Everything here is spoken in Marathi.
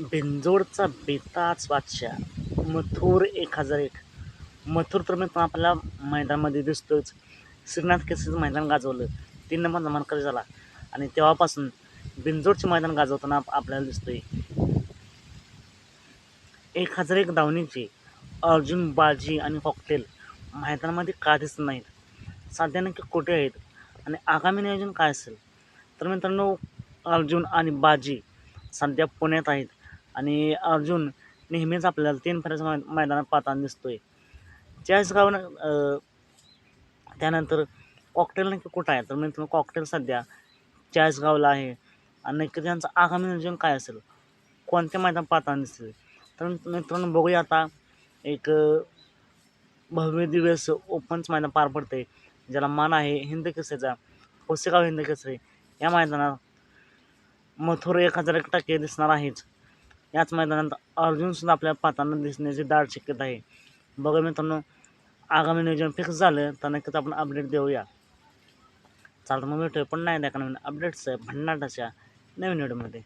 बिंजोडचा बेताच बादशाह मथुर एक हजार एक. मथुर तर मित्रांनो आपल्याला मैदानामध्ये दिसतोच. श्रीनाथ केसरीचं मैदान गाजवलं. तीन नंबर मानकरी झाला? आणि तेव्हापासून बिंजोडचे मैदान गाजवताना आपल्याला दिसतोय. एक हजार एक धावणीचे अर्जुन बाजी आणि कॉकटेल मैदानामध्ये का दिसत नाहीत? सध्या नक्की कुठे आहेत? आणि आगामी नियोजन काय असेल? तर मित्रांनो अर्जुन आणि बाजी सध्या पुण्यात आहेत. आणि अर्जुन नेहमीच आपल्याला तीन फेऱ्याच्या मै मैदानात पाहताना दिसतोय. चाळीसगाव त्यानंतर कॉकटेल नक्की कुठं आहे? तर मित्रांनो कॉकटेल सध्या चाळीसगावला आहे. आणि नक्की त्यांचं आगामी नियोजन काय असेल? कोणत्या मैदान पाहताना दिसतील? तर मित्रांनो बघूया आता एक भव्य दिवस ओपनच मैदान पार पडते ज्याला मान आहे हिंद केसरीचा कोसेगाव हिंद केसरी. या मैदानात मथुर एक हजार एक टक्के दिसणार आहेच याच मैदानात अर्जुनसुद्धा आपल्या पाहताना दिसण्याची दाट शक्यता आहे. बघा मित्रांनो आगामी नियोजन फिक्स झालं तर नक्कीच आपण अपडेट देऊया. चालतं मग भेटूया पण नाही द्या नवीन अपडेट्स भन्नाटाच्या नवीन व्हिडिओमध्ये